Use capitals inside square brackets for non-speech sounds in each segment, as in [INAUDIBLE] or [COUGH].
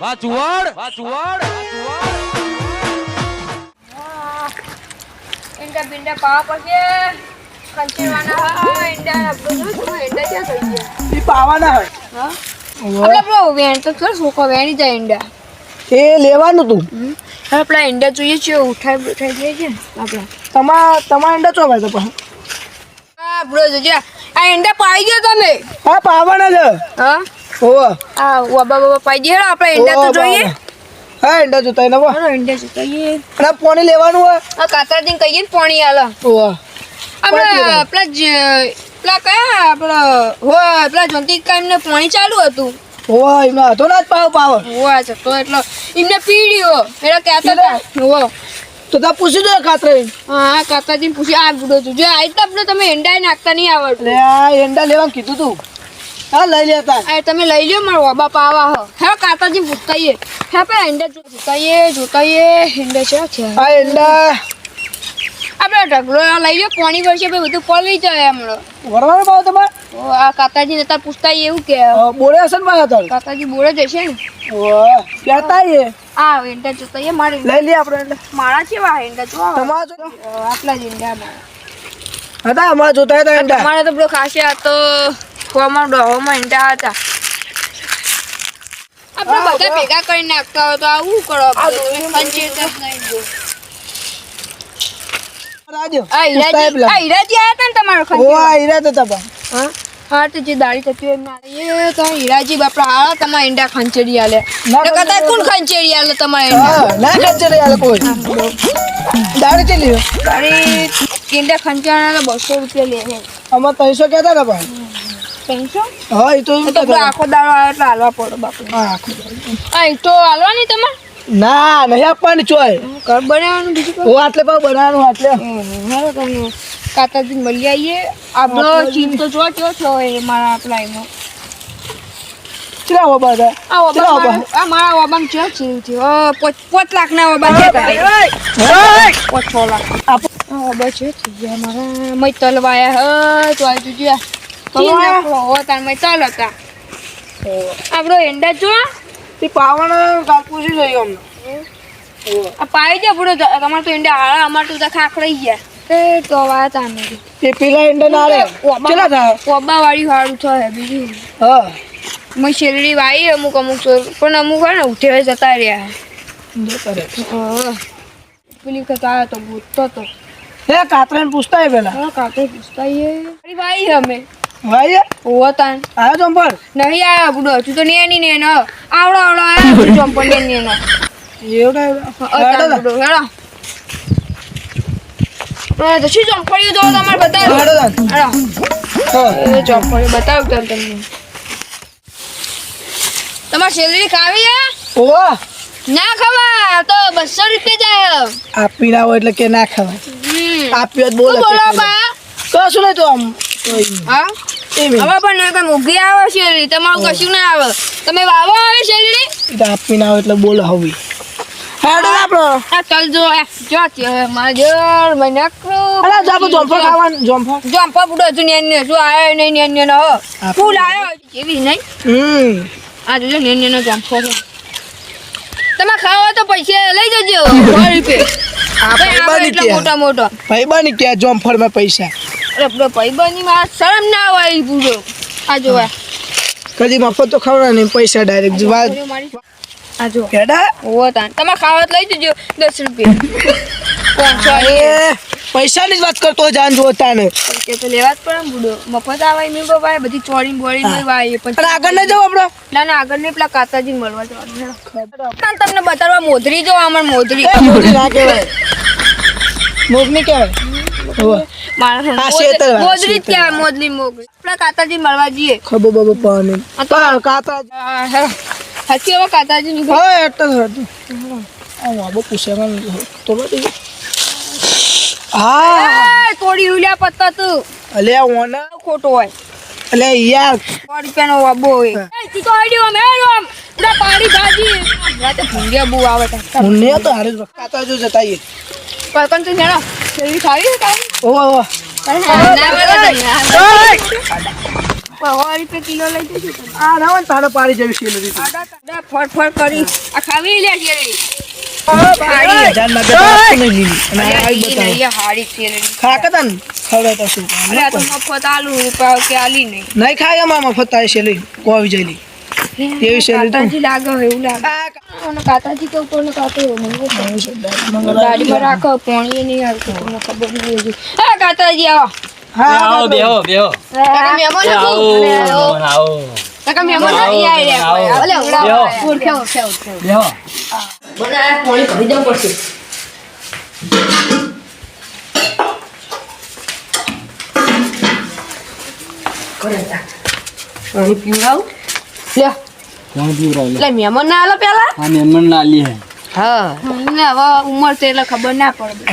વાહ. ચુવાડ ઇન્ડા બિંડા પાવા પછી કંચેવાના હા ઇન્ડા બધું શું ઈંડા ક્યાં થઈ ગયા? ઈ પાવાના હોય. હા? આપણે બ્રો વેણ તો કર સૂકો વેણી જાય ઇન્ડા એ લેવાનું તું. હવે આપણા ઈંડા જોઈએ છે ઉઠાઈ ઉઠાઈ જાય છે આપણે. તમા તમારા ઈંડા ચોવાય તો પણ? હા બ્રો જોજે. આ ઈંડા પાઈ ગયો તમે. હા પાવાના છે. હા? હોવા આ વાબા બાબા પાઈ દે આપણે ઈંડા તો જોઈએ. હા ઈંડા જોતા એને હા. ઈંડા જોઈએ અને પાણી લેવાનું હોય. આ કાતરજીને કહીએ ને પાણી આલો. ઓવા. આપણે પેલા પેલા કયા આપણે હોય પેલા જંતી કામને પાણી ચાલુ હતું. ઓવા એમાં હતો ને પાવ પાવ. હોવા જતો એટલો. એમને પીડ્યો. એટલે કહેતા હતા ઓવા. તો તા પૂછી દો કાતરે હા કાકાજીને પૂછી આ બુડો તું જો આ આપણે તમે એંડા નાખતા નહીં આવડતું. લે આ ઈંડા લેવાનું કીધું તું. હા લઈ લેતા આ તમે લઈ લ્યો મારો બાબા પાવા હો. હે કાતાજી ભૂતાઈએ હે પે ઈંડા જોતાઈએ જોતાઈએ ઈંડા છે છે. આ ઈંડા આપણે ઢગલો લઈ લ્યો પાણી ભરશે ભાઈ બધું પલવી જાય હમણાં. વરવાનો પાવ તમારે? આ કાતાજી ને તાર પૂછતા એવું કે. બોલે હશે ને મારા તાર કાકાજી બોલે જશે ને. કહેતા એ આ ઈંડા જોતાઈએ મારે લઈ લે આપણે ઈંડા મારા કેવા ઈંડા જો તમારા જો. આટલા જ ઈંડા મારા હતા અમારા જોતા હતા ઈંડા તમારે તો પેલો ખાસી આ ખોવામાં ડોહોમાં ઈંડા હતા. આપણે બધા ભેગા કરી નાખતા હોય તો આવું કરો ઈંડા ખંચેરી આલે. ના તો કદાચ કોણ ખંચેરી આલે તમારા ઈંડા? હા ના ખેંચે રે યાર કોઈ દાડી ચલી તારી ઈંડા ખંચેરના તો બસો રૂપિયા લે છે અમાર ત્રણસો કેતા હતા ભાઈ ત્રણસો હા એ તો એ એવું તો કહેતા આખો દાડો આવે એટલે હાલવા પડે બાપુ. હા આખું. આ ઈંટો હાલવાની તમારે? ના નહીં આપવાની ચોય. ઘર બનાવવાનું બીજું હું આટલે પાવ બનાવવાનું આટલે. હાલો તમે કાકાજી મળી આવીએ. આપણો ચીન તો જો કયો થયો એ મારા આપણા એમાં ચલા બધા. આ ઓબા. આ મારા ઓબામ ચેક છે થયો પોચ પોચ લાખ ના ઓબા છે પોચ છ લાખ. આપ- આ ઓબા છે મારા મય તલવાયા હ તો આ જોજો તલ હતા આપણો એંડા જો. તે પાવાના કાપુસી જોઈએ અમને. આ પાઈ દે પૂરો તમારે તો એંડા હાળા અમાર તો ખાખડાઈ ગયા. એ તો વાયા તા તે પેલા ઈંડા ના રે ચલા થાય ઓબા વાળી વાળું છે બીજું. હા. મેં શેરડી વાઈ અમુક અમુક પણ અમુક હોય ને ઉઠે જતા રહ્યા. પેલી કતા તો ભૂતતો તો. હે કાતરાને પૂછતા પેલા. હા કાકે પૂછતા એ અમે. ભાઈ ઓ તાન. આયો ચંપલ? નહીં આયા બુડો તું તો નેની ને ન આવડો આવડો આયા ચંપલ ને ને નો એવડા એવડા બુડો હેડો. તો તો શું ચંપલીઓ જો તમારે બતાવો. હેડો હેડો. હા. એ ચંપલીઓ તમને. તમારે શેરડી ખાવી હે? ના ખાવા તો બસો રૂપિયા જાય આપી ના હોય એટલે કે ના હમ. આપ્યો શું બોલો બા. કશું નહીં તો આમ? હા. હવે પણ કઈ મોઘી આવે શેરડી. તમારું કશું ના આવે. તમે વાવો આવે શેરડી? આપી ના આવે એટલે બોલ હવે. હેડો આપણો. આ ચાલ જો જો છે માજર મનકરું અલા જાપો જોંફળ ખાવાનું જોંફળ જંપા બુડો તું નેન ને શું આયો નહીં નેન ને હો. ફૂલ આયો કેવી નહીં? હમ. આ જો ને છે. તમે ખાવા તો પૈસા લઈ જજો. [LAUGHS] સો રૂપિયા આ ભાઈ બની ત્યાં મોટો મોટો. ક્યાં માં પૈસા. અરે પેલો ભાઈબંધની માં શરમ ના હોય પૂરો આ જો આ. કદી મફત તો ખવડા નહીં પૈસા ડાયરેક્ટ વાત આ જો. કેડા ઓ તાન તમે ખાવા લઈ જજો દસ રૂપિયા. કોણ છો એ પૈસાની જ વાત કરતો જાન જો તાને કે તો લેવા જ પડે બુડો. મફત આવાય મેં બાબા બધી ચોરી બોરી મેં વાય પણ આગળ ન જાવ આપણો? ના ના આગળ નહીં પેલા કાતાજી મળવા જવાનું. કાલ તમને બતાડવા મોધરી જો અમાર મોધરી મોધરી ના કહેવાય. મોગની કહેવાય શેતર કહેવાય મોદલી મોગરી. પેલા કાતાજી મળવા જઈએ. ખબર બબર પાવાની આ તો- હા કાતા હા, હેડો. હાચી હવે કાતાજી ની હા એટલે હતું આ વાબો તો હા. થોડી ઉલ્યા પત્તા તું. અલે ઓના. ખોટો હોય. અલે યાર. સો રૂપિયાનો વાબો હોય. એ, તો આઈડિયો આમ, હેડો આમ. પેલા પાડી ભાજી. ભૂંડિયા બહુ આવે છે. તો હારે જ કાતા ફટફટ કરી. આ ખાવી લે શેરડી. હજારમાં તો નહીં. ખાય એમાં મફત થાય છે લઈ કોઈ જઈ લઈ એવી શેરડી તો કાતાજી લાગે એવું લાગે. આ અને કાતાજી તો કોને કાતો મને છે, ગાડીમાં રાખો પાણી નહીં આવતું. મને ખબર નહીં હોય હા કાતાજી આવો. હા આવો બેહો બેહો. કાકા મેમો આવો આવો. કાકા મહેમાન આવો, આયા. આવો. ઓલે ઉડાવો. બેહો. ઓળખે, ઓળખે, પાણી બેહો લ્યો. કોણ પીવરાવે એટલે મહેમાન ના આલો પેલા? આ મહેમાન લાલી હે. હા. હવે ઉંમર છે એટલે ખબર ના પડે.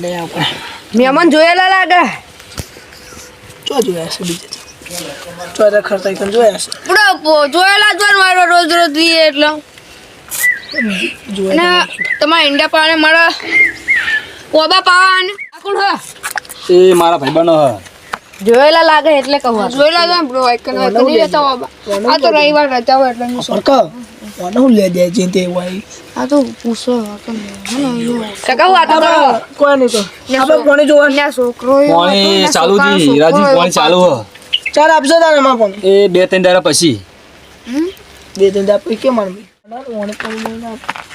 લે આપણે મહેમાન જોયેલા લાગે? ચો જોયા છે બીજે ચો તો ખર્ચા જોયા છે પૂરો જોયેલા જ હોય મારો રોજ રોજ લઈએ એટલે. જોયા તમારા ઈંડા પાને મારા ઓબા પાવાને. કોણ હા? એ મારા ભાઈબંધો હે. જોયેલા લાગે એટલે કહું જોયેલા છે બ્રો આઈકન તો નહીં રહેતા બાબા આ તો રવિવાર રજા હોય એટલે શું કહો કોને હું લે દે જે તે હોય. આ તો પૂછો કાકા હું આ તો કોઈ નહીં તો. આપણે કોને જોવાનું ના છોકરો પાણી ચાલુ જી રાજી ચાલુ હે ચાલ આપજો તારે એમાં પણ. એ બે ત્રણ દાડા પછી. બે ત્રણ દાપ કે મારવી ઓને પણ લઈને આપ.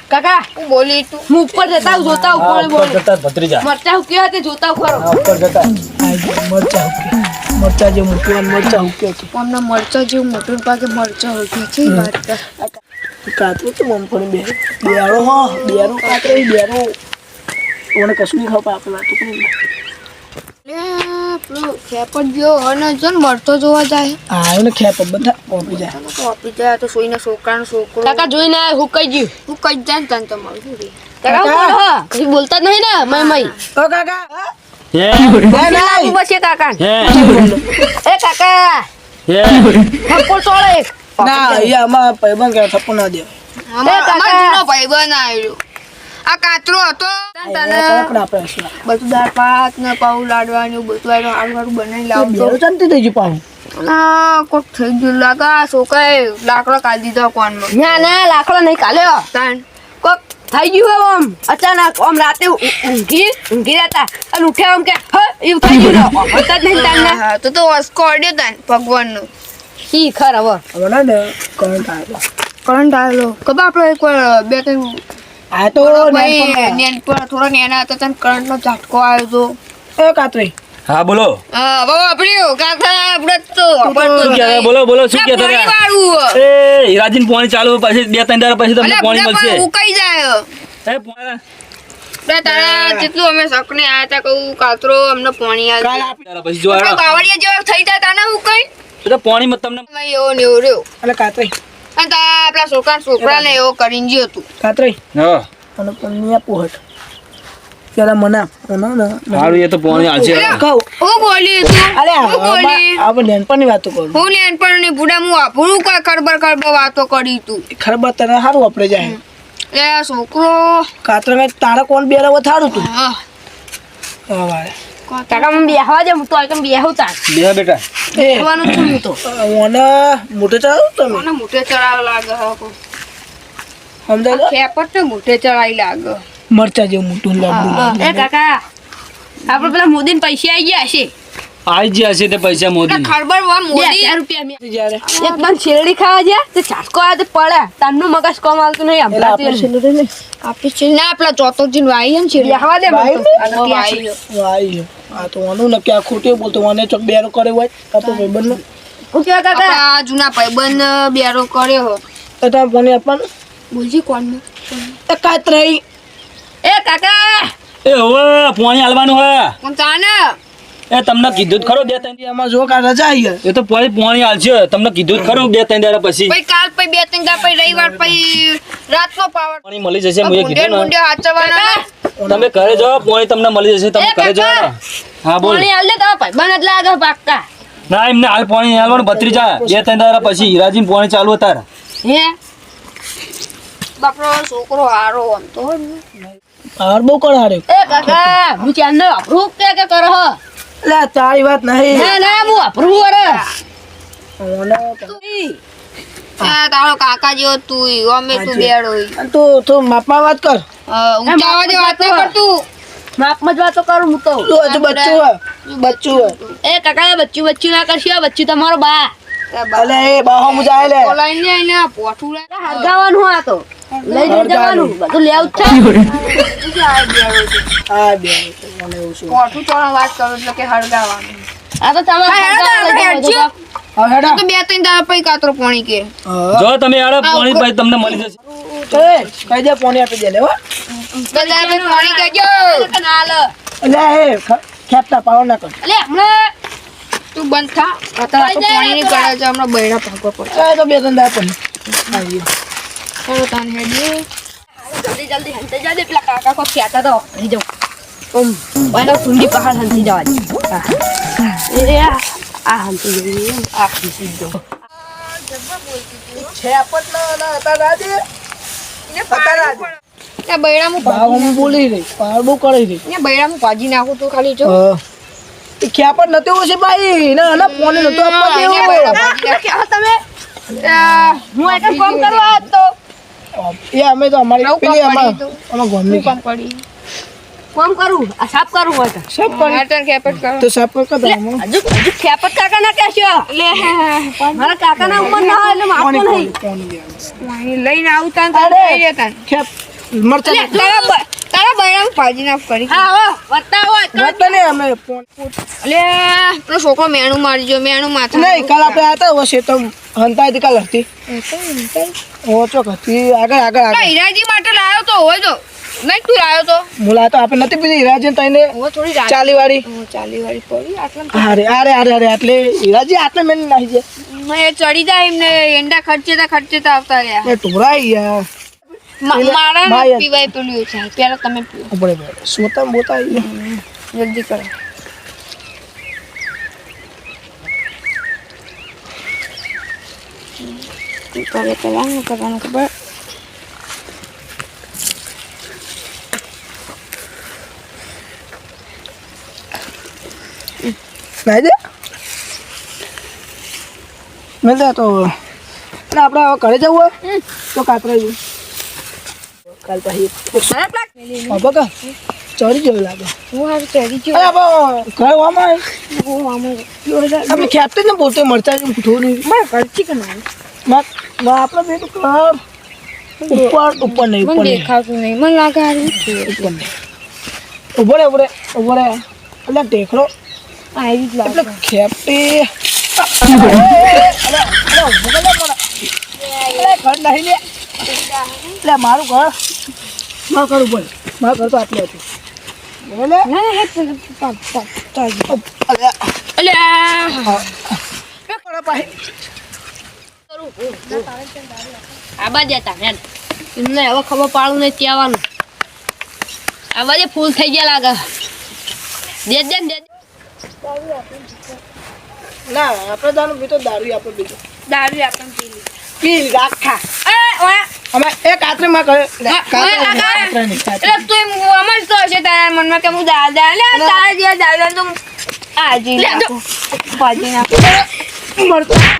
કાકા હું બોલી તું હું ઉપર જતા હું જોતા હું કોણ ઉપર જતા જ ભત્રીજા. મરચા હું કેવા તે જોતા ખરો. ઉપર જતા. જો મરચા મરચા જે મૂકવા મરચા હું કે અમને મરચા જેવું મોટર પાકે મરચા હોય છે વાત કાતરું તો મમ બે બેરો હા બેરો કાતરો બેરો ઓને કશું નહીં પાપલા આપણે વાતો કરી ખેપટ ગયો અને જો ને મરતો જોવા જાય. હા એને ખેપ બધા ઓપી જાય. તો જાય તો સોઈને છોકરાનો છોકરો. કાકા જોઈને આ હુકાઈ ગયું. હુકાઈ જાય ને તને તમારું શું કાકા બોલો. કઈ બોલતા નહીં ને મય મય. ઓ કાકા હે. ના ના બસ કાકા. એ કાકા. હે. થપ્પો ચોળે ના અહીંયા અમારા પૈબન કે થપ્પો ના દે એ ભાઈબંધ આવ્યો આ કાતરો હતો. બધું દાળ ભાત ને પાઉં લાડવાનું બધું આનું હારું બનાવી લાવતો ચાલતી થઈ ગયું પાહું ના કોક થઈ ગયું. લાગા છોકરાએ લાકડો કાઢી દીધો કોનમાં. ના ના લાકડો નહીં કાલ્યો. તાન કોક થઈ ગયું આમ. અચાનક આમ રાતે ઊંઘી ઊંઘી રહેતા. અને ઉઠ્યા આમ કે હ એવું થઈ ગયું. [LAUGHS] ને હતા જ નહીં તાન તો તો વસ્કો અડ્યો તાન ભગવાનનો. શી ખર હવે. હવે ના ને કરંટ આવ્યો કરંટ આવેલો કબા આપણે એક બે ત્રણ આ તો નેન પર થોડા નેના હતા તાન કરંટનો ઝટકો આવ્યો તો. એ કાતરી. હા બોલો. હા બહુ વાપર્યું. કાકા આપડે તો શું કહેતા બોલો બોલો શું કહેતા પાણી એ હીરાજીન પાણી ચાલુ પછી બે ત્રણ દાડા પછી તમને પાણી મળશે. પણ ઉકાઈ જાય. એ પાણી- તારા જેટલું અમે શકને આયા તા કહું કાતરો અમને પાણી દાડા પછી જો બાવળિયા જેવા થઈ જાય તાને ઉકાઈ? એ તો પાણીમાં તમને એવો ને એવો રહ્યો. એટલે કાતરી. અને તા આપણા છોકરા છોકરા ને એવો કરીને ગયો તું કાતરી હા. અને પણ નહીં આપવું હટ પેલા મને આપ. ના ના સારું એ તો પાણી આજે. કહું હું બોલી તું અરે હું બોલી? આપણે નાનપણની વાતો કરું. હું લેન પણ ની બુડા હું આપણું કા ખરબર ખરબર વાતો કરી તું. ખરબર તને સારું આપણે જાય. એ છોકરો. કાતરા તારા કોણ બેરાવો થારું તું? હા. હા વારે. કાકા મને બેહવા દે હું તો એકમ બેહું તાર. બે બેટા. બેહવાનું છું હું તો. ઓને મોટે ચાલો તમે? મને મોઢે ચડાવ લાગે હે કોઈ. સમજાય ખેપટ ને મોઢે ચડાઈ લાગે. મરચા જેવું મોટું લાંબુ એ કાકા આપણે પેલા મોદી પૈસા આવી ગયા છે. આવી ગયા છે તે પૈસા મોદી ખરબર વા મોદી. રૂપિયા જ્યારે. એકદમ શેરડી ખાવા ગયા તે ચાસકો આવે પડે. તારનું મગજ કોમ આવતું નહીં આપણે છેલ્લે છે ના આપણા નું વાઈ એમ છે બેહવા દે ને? આ તો ઓનું નક્કી આ ખોટે બોલતો મને ચોક બેરો કરે હોય આપણો ભાઈબંધનો હું કેવા કાકા આપણા જૂના ભાઈબંધ બેરો કર્યો હો તો તા મને આપણ બોલજી કોણ એ કાતરાઈ એ કાકા! એ હવે પોણી હાલવાનું હે. કોણ તાને એ તમને કીધું ખરો બે ત્રણ દી- જો કા રજા આવી એ તો પછી પોણી હાલશે. તમને કીધું જ ખરું બે ત્રણ દિવસ પછી. પછી કાલ પછી બે ત્રણ દિવસ પછી રવિવાર પછી રાતનો પાવર પાણી મળી જશે મુએ કીધું મુંડે હાચવાના તમે ઘરે જાઓ પોણી તમને મળી જશે તમે ઘરે જાઓ. હા બોલ. પોણી આલ દે તો બન એટલે આગળ પાક્કા. ના એમને હાલ પોણી હાલવાનું હાલવાનું ભત્રીજા બે ત્રણ દિવસ પછી હીરાજીન પોણી ચાલુ હતા હે? બાપરો છોકરો હારો આમ તો. પાવર બહુ કરાડ્યો એ કાકા હું ચાંદ અપરૂવ કે કે કરો હો આ તારી વાત નહીં. ના ના હું વાપરું અરે ઓને આ તારો કાકા જેવો તું અમે તું. બેડો તું તું માપમાં વાત કર. ઊંચા અવાજે વાત કર કરતું માપમાં જ વાતો કરું હું તો. તું હજુ બચ્ચું હોય બચ્ચું હોય. એ કાકા બચ્ચું બચ્ચું ના કરશો આ બચ્ચું તમારો બા. અલે એ બાહો મુજાય લે બોલાઈને આઈને પોઠું લે હરગાવાનું આ તો. લઈ જવાનું. બધું લેવું જ આ છે. હા બે મને એવું શું પોઠું તો વાત કરો એટલે કે હળગાવાનું. આ તો તમારે હા, લઈ તો બે ત્રણ દાડા પછી કાતરો પાણી કે. જો તમે આડો પાણી પછી તમને મળી જશે. એ દે પોણી આપી દે લે હો. તો દાડા પછી પાણી કહેજો તો. ના લે. એટલે એ ખેપતા પાવર ના કર. અલે હમણાં તું બંધ થા. અત્યારે તો પાણી ની કરે છે હમણાં બૈરા ભાગવા પડશે. તો બે ત્રણ દા પણ આવીએ. ચલો તાન હેડીએ જલ્દી જલ્દી હંતે જલ્દી પેલા કાકા કો ખેતા તો રહી જાઉં ઓમ વાલો કુંડી પહાડ હંતી જવા દે હા. એ આ હંતી જઈએ. આ ખીસી દો છે આપત ના ના હતા રાજે રાજે ત્યાં બૈરામાં ભાવ હું બોલી રહી પાવર કરી રહી. ને બૈરામાં ભાજી નાખું તું ખાલી જો. ભાઈ? ના ના પોણી નતો આપવા અહીંયા બૈરા દેવો તમે હું એટલે ફોન કરવા તો એ અમે તો અમારી પેલી અમાર અમાર ગામની કામ પડી. કોમ કરું? આ સાફ કરું હોય તો. સાફ કરી. આટન ખેપટ કરો. તો સાફ કર આમાં. હજુ હજુ ખેપત કાકા ના કહેશો? લે. મારા કાકા ના ઉપર ના એટલે માપો પોણી નહીં. પોણી લઈને આવતા તો લઈ લેતા ને. ખેપ મરચા તારા તારા બૈરામાં ભાજી નાખ કરી હા હો વત્તા હોય અમે ફોન લે તો છોકરો મેણું મારી જો મેણું માથા નહીં કાલ આપણે આતા હશે તો હંતાઈ હતી કાલ હતી ઓછો હતી. આગળ આગળ આગળ. હીરાજી માટે લાયો તો હોય તો. નહીં તું લાયો તો. મુલા તો આપણે નથી પીધી. હીરાજી તઈને થોડી ચાલી વાળી ચાલી વાળી પડી. આટલા અરે અરે અરે અરે એટલે હીરાજી આટલે મેં નાખી છે. એ ચડી જાય એમને એંડા ખર્ચેતા ખર્ચેતા આવતા રહ્યા. એ ટોરાઈ યાર મારા પીવાય પેલું છે. પેલા તમે પીવો બેઠે સોતા બોતા જલ્દી કરો. શું કરે પેલા શું કરવાનું ખબર નાઈ દે મેં દે તો આપણે ઘરે જવું હોય તો કાતરા જવું કાલ પછી બાબા કા જેવું લાગે હું હારું જેવું ગયો અરે આપણે ઘરે વામાં હું આપણે ને બોલતે મળતા જ થોડું મારે ખર્ચી કરવાનું માં આપણે બે તો કર ઉપર ઉપર નહીં ઉપર દેખાતું નહીં. મને લાગે હારું ઉપર નહીં. ઊભો રે ઊભો રે ઊભો રે. એટલે ટેકડો આવી જ એટલે લાગે ખેપટી ઘર એટલે મારું ઘર મારું ઘર ઉપર મારું ઘર તો આટલું હતું બોલે. આબા જતા હેન એમને હવે ખબર પાડું નહીં ત્યાવાનું આ બાજુ ફૂલ થઈ ગયા લાગે. દે દે દે દે. ના આપણે દારૂ પીતો દારૂ આપણે પીતો દારૂ આપણને પીલી. પી રાખા. એ ઓયા. અમે એ કાતરે માં કરે લે, હા, કાતરે ઓય, નહીં, કાકા. કાતરે નહીં, કાતરે. એટલે તું એમ તો હશે તારા મનમાં કે હું દાદા લે તારા જે દાદા તો આજી લે ભાજી નાખું.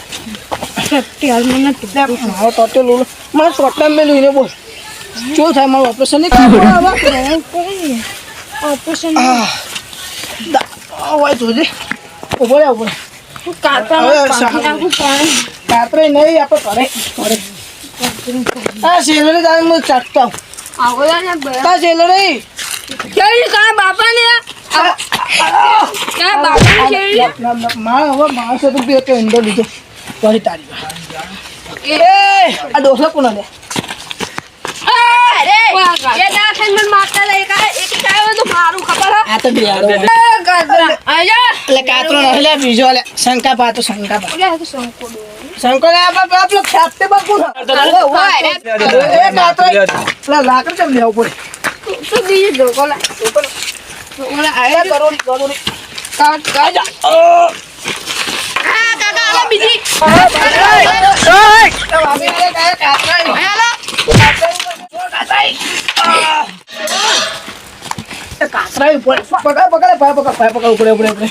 લે શંકા પાતો શંકા પાતો ઓલે તો સંકો દો શંકર આ બાપ આપણો ખ્યાતે બાપુ એ કાતરો પેલા લાકડ ચમ લેવું પડે તો બીજી દો કોલા ઓલા આયા કરોડી કરોડી. કાટ કાટ આ કાકા આલા બીજી. કાતરા ઉપર પકડ પકડ પાય પકડ પાય પકડ ઉપડે ઉપડે ઉપડે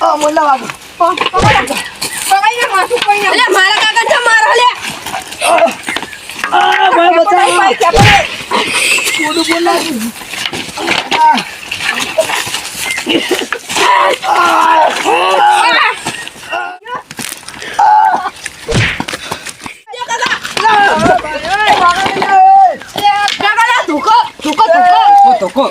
આ મોલા અલે મારા કાકા છે, મારા લે આ ભાઈ બચાવ કોડું બોલા કાકા લે ધોકો ધોકો ધોકો ઓ તોકો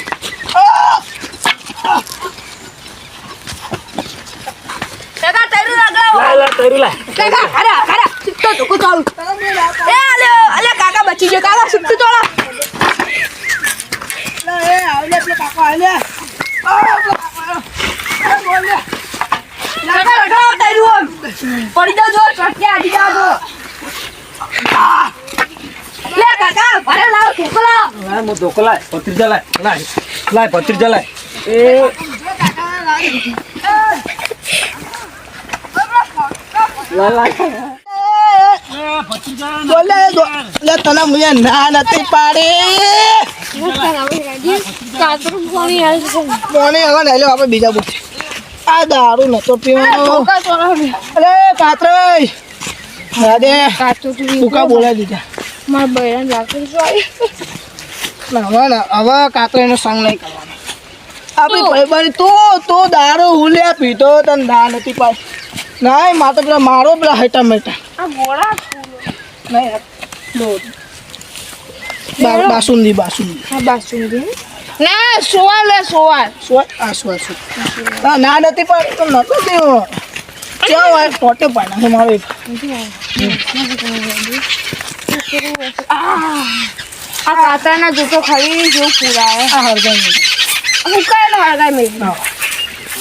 કાકા તૈરું લગાવો લા લા તરી લા કાકા અરે અરે સિક્તો ધોકો ચાલુ એ અલે અલે કાકા બચી ગયો કાકા સિક્તો ચાલો કાકા લગાવો તૈરું પડી જાવ જો ચટકે આડી જાવ જો લે કાકા ભરે લાવ ધોકો લાવ મો તોકો લાય પત્રીજા લાય લાય લાય પત્રીજા લાય. બોલે લે તને મુએ ના નથી પાડી. કોને હવે નહીં લો આપણે બીજા પૂછે આ દારૂ નતો પીવાનો. અરે કાતરાઈ રાધે. ભૂકા બોલાવી દીધા. ના હવે ના હવે કાતરાઈનો સંગ નહીં કરવાનો. આપણી ભાઈબાની તો તો દારૂ હુલ્યા પીતો તને ના નથી પાડી. ના મારે તો પેલા મારો પેલા હેટા મેટા નહીં લો. બાસુંદી બાસુંદી. બાસુંદી. ના સોવાલ લે સ્વ- આ સ્વ- સ્વ. ના નથી પણ તો નતો દેવો. ક્યાં મારો એક. આ કાતરના જૂતો ખાલી જેવું પૂરાય આ હરગાઈ હું કઈ નો હળગાય મેં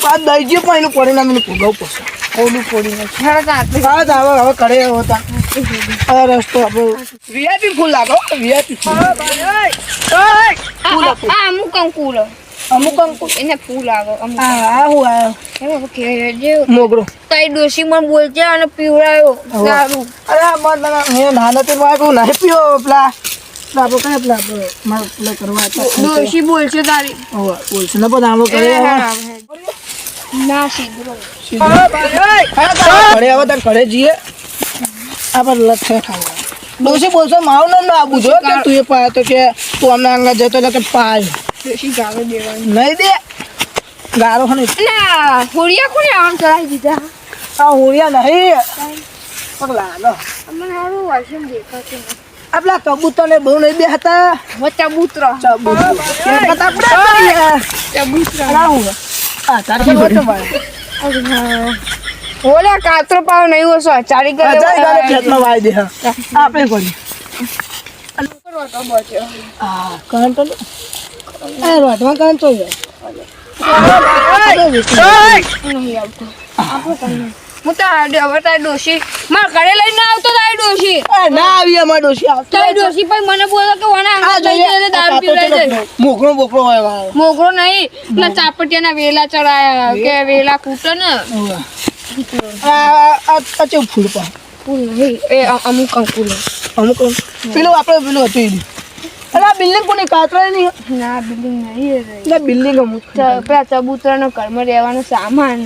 આ દઈ ગયો પણ એનું પરિણામ એનું ભોગવવું પડશે. ઓલું પડી નથી હેડો હા તો હવે હવે કરે એવો આ રસ્તો આપણે વીઆઈપી ફૂલ લાગો વીઆઈપી ફૂલ. આ આ અમુક અંકુલ અમુક અંકુલ એને ફૂલ આવે હા હું આવ્યો. જે મોગરો. તારી ડોશી મને બોલજે અને પીવડાયો. સારું. અરે આ મત મેં નહીં પીવો પેલા. આપણે કયા આપણે મારે પેલા કરવા ડોશી બોલશે તારી. હોવે, બોલશે ને પણ આવો કરે ના સીધો. ઘરે હવે તાર ઘરે જઈએ. આપણે લથે ખાવા. ડોસી બોલશો મારું નામ ના આપું છો કે તું એ પાયો તો કે તું અમને અંગા જતો એટલે કે પાય. ડોશી ગાળો દેવાની. નહીં દે. ગારો ખને ના હોડિયા કોને આમ ચલાવી દીધા? આ હોળિયા નહીં. પગલા લો અમને સારું વાસણ દેખાતું નથી. આપલા કબૂતર ને બહુ નહીં બે હતા. વચ્ચા બૂત્ર કબૂતર એ કરતા આપણે બૂત્ર આ હું આ તારે પર વચ્ચે વાળે. ઓલા કાતરો પાવ નહીં ઓછો ચારી કરે ખેતમાં વાય. દે આપણે એ રોટમાં તો જાય હું તો હવે તારી ડોશી. માર ઘરે લઈને આવતો તારી ડોશી. ના આવી અમાર ડોશી આવતો. તારી ડોશી પણ મને બોલો કે વણા આ જઈને દારૂ પીવડાવી દે મોકળો બોકરો હોય મોગરો નહીં પેલા ચાપટિયાના વેલા ચડાયા કે વેલા કૂટે ને. આ આ ચેવું ફૂલ પા? ફૂલ નહીં. એ અમુક અંકુલ અમુક પેલું આપણે પેલું હતું અરે આ બિલ્ડિંગ કોની કાતરા નહીં ના બિલ્ડિંગ નહીં એટલે બિલ્ડિંગ પેલા ચબૂતરાનો ઘરમાં રહેવાનો સામાન.